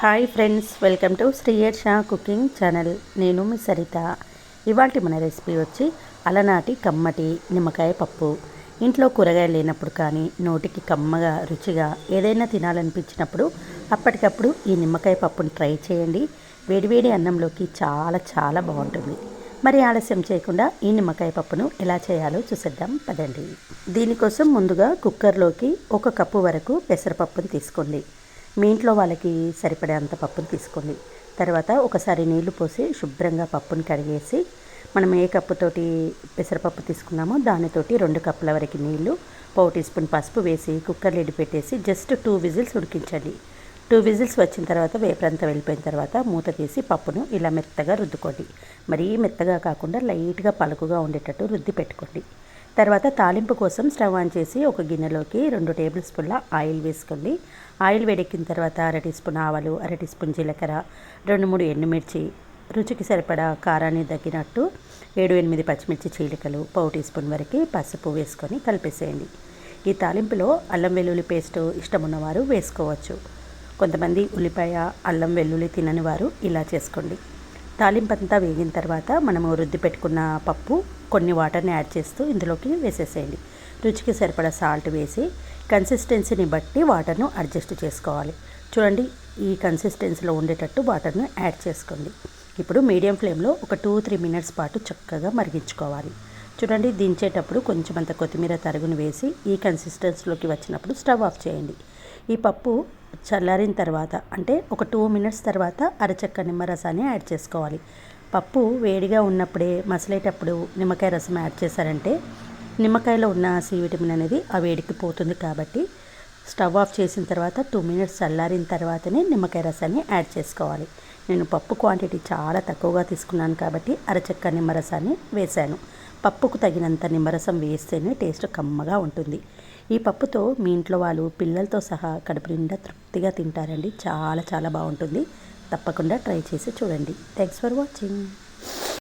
Hi friends welcome to శ్రీయర్ షా cooking channel. నేను మీ సరిత. ఇవాళ మన రెసిపీ వచ్చి అలనాటి కమ్మటి నిమ్మకాయ పప్పు. ఇంట్లో కూరగాయలు లేనప్పుడు కానీ నోటికి కమ్మగా రుచిగా ఏదైనా తినాలనిపించినప్పుడు అప్పటికప్పుడు ఈ నిమ్మకాయ పప్పుని ట్రై చేయండి. వేడివేడి అన్నంలోకి చాలా చాలా బాగుంటుంది. మరి ఆలస్యం చేయకుండా ఈ నిమ్మకాయ పప్పును ఎలా చేయాలో చూసేద్దాం పదండి. దీనికోసం ముందుగా కుక్కర్లోకి ఒక కప్పు వరకు పెసరపప్పును తీసుకోండి. మీ ఇంట్లో వాళ్ళకి సరిపడేంత పప్పును తీసుకోండి. తర్వాత ఒకసారి నీళ్ళు పోసి శుభ్రంగా పప్పుని కడిగేసి మనం ఏ కప్పుతోటి పెసరపప్పు తీసుకున్నామో దానితోటి రెండు కప్పుల వరకు నీళ్ళు పావు టీ స్పూన్ పసుపు వేసి కుక్కర్ లిడ్ పెట్టేసి జస్ట్ టూ విజిల్స్ ఉడికించండి. టూ విజిల్స్ వచ్చిన తర్వాత వేపరంతా వెళ్ళిపోయిన తర్వాత మూత తీసి పప్పును ఇలా మెత్తగా రుద్దుకోండి. మరీ మెత్తగా కాకుండా లైట్గా పలుకుగా ఉండేటట్టు రుద్ది పెట్టుకోండి. తర్వాత తాలింపు కోసం స్టవ్ ఆన్ చేసి ఒక గిన్నెలోకి రెండు టేబుల్ స్పూన్ల ఆయిల్ వేసుకోండి. ఆయిల్ వేడెక్కిన తర్వాత అర టీ స్పూన్ ఆవాలు అర టీ స్పూన్ జీలకర్ర రెండు మూడు ఎండుమిర్చి రుచికి సరిపడా కారాన్ని తగ్గినట్టు ఏడు ఎనిమిది పచ్చిమిర్చి చీలికలు పావు టీ స్పూన్ వరకు పసుపు వేసుకొని కలిపేసేయండి. ఈ తాలింపులో అల్లం వెల్లుల్లి పేస్ట్ ఇష్టం ఉన్నవారు వేసుకోవచ్చు. కొంతమంది ఉల్లిపాయ అల్లం వెల్లుల్లి తినని వారు ఇలా చేసుకోండి. తాలింపంతా వేగిన తర్వాత మనము రుద్ది పెట్టుకున్న పప్పు కొన్ని వాటర్ని యాడ్ చేస్తూ ఇందులోకి వేసేసేయండి. రుచికి సరిపడా సాల్ట్ వేసి కన్సిస్టెన్సీని బట్టి వాటర్ను అడ్జస్ట్ చేసుకోవాలి. చూడండి ఈ కన్సిస్టెన్సీలో ఉండేటట్టు వాటర్ను యాడ్ చేసుకోండి. ఇప్పుడు మీడియం ఫ్లేమ్లో ఒక టూ త్రీ మినిట్స్ పాటు చక్కగా మరిగించుకోవాలి. చూడండి దించేటప్పుడు కొంచెం అంత కొత్తిమీర తరుగును వేసి ఈ కన్సిస్టెన్సీలోకి వచ్చినప్పుడు స్టవ్ ఆఫ్ చేయండి. ఈ పప్పు చల్లారిన తర్వాత అంటే ఒక టూ మినిట్స్ తర్వాత అరచక్క నిమ్మరసాన్ని యాడ్ చేసుకోవాలి. పప్పు వేడిగా ఉన్నప్పుడే మసలేటప్పుడు నిమ్మకాయ రసం యాడ్ చేశారంటే నిమ్మకాయలో ఉన్న సి విటమిన్ అనేది ఆ వేడికి పోతుంది కాబట్టి స్టవ్ ఆఫ్ చేసిన తర్వాత టూ మినిట్స్ చల్లారిన తర్వాతనే నిమ్మకాయ రసాన్ని యాడ్ చేసుకోవాలి. నేను పప్పు క్వాంటిటీ చాలా తక్కువగా తీసుకున్నాను కాబట్టి అరచక్క నిమ్మరసాన్ని వేశాను. పప్పుకు తగినంత నిమ్మరసం వేస్తేనే టేస్ట్ కమ్మగా ఉంటుంది. ఈ పప్పుతో మీ ఇంట్లో వాళ్ళు పిల్లలతో సహా కడుపు నిండా తృప్తిగా తింటారండి. చాలా చాలా బాగుంటుంది. తప్పకుండా ట్రై చేసి చూడండి. Thanks for watching